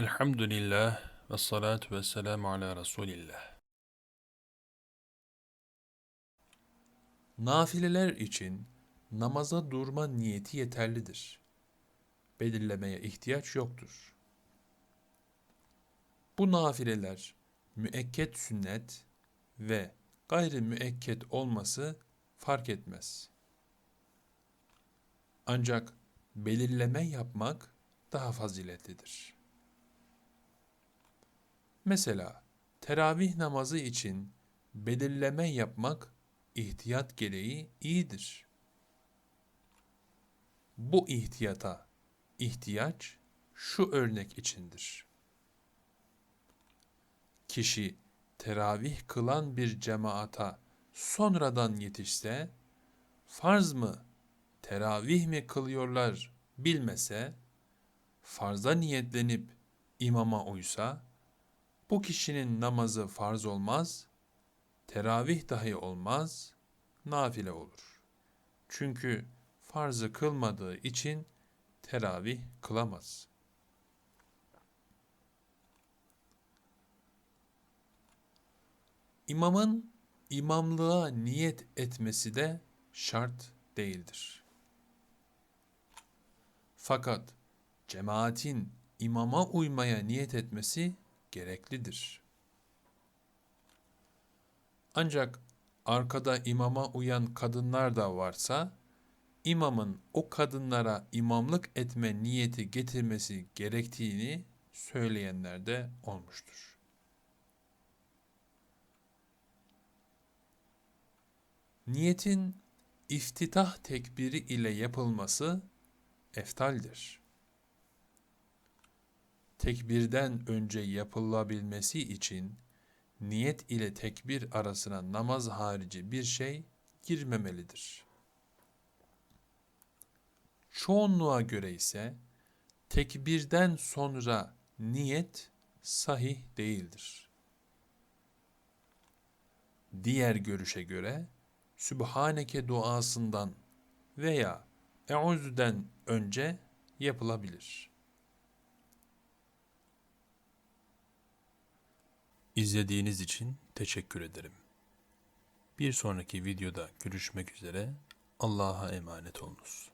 Elhamdülillah ve salatu ve selamu ala Resulillah. Nafileler için namaza durma niyeti yeterlidir. Belirlemeye ihtiyaç yoktur. Bu nafileler müekket sünnet ve gayri müekket olması fark etmez. Ancak belirleme yapmak daha faziletlidir. Mesela teravih namazı için belirleme yapmak ihtiyat gereği iyidir. Bu ihtiyata ihtiyaç şu örnek içindir. Kişi teravih kılan bir cemaata sonradan yetişse, farz mı, teravih mi kılıyorlar bilmese, farza niyetlenip imama uysa, bu kişinin namazı farz olmaz, teravih dahi olmaz, nafile olur. Çünkü farzı kılmadığı için teravih kılamaz. İmamın imamlığa niyet etmesi de şart değildir. Fakat cemaatin imama uymaya niyet etmesi gereklidir. Ancak arkada imama uyan kadınlar da varsa, imamın o kadınlara imamlık etme niyeti getirmesi gerektiğini söyleyenler de olmuştur. Niyetin iftitah tekbiri ile yapılması eftaldir. Tekbirden önce yapılabilmesi için niyet ile tekbir arasına namaz harici bir şey girmemelidir. Çoğunluğa göre ise tekbirden sonra niyet sahih değildir. Diğer görüşe göre Sübhaneke duasından veya Euzü'den önce yapılabilir. İzlediğiniz için teşekkür ederim. Bir sonraki videoda görüşmek üzere. Allah'a emanet olunuz.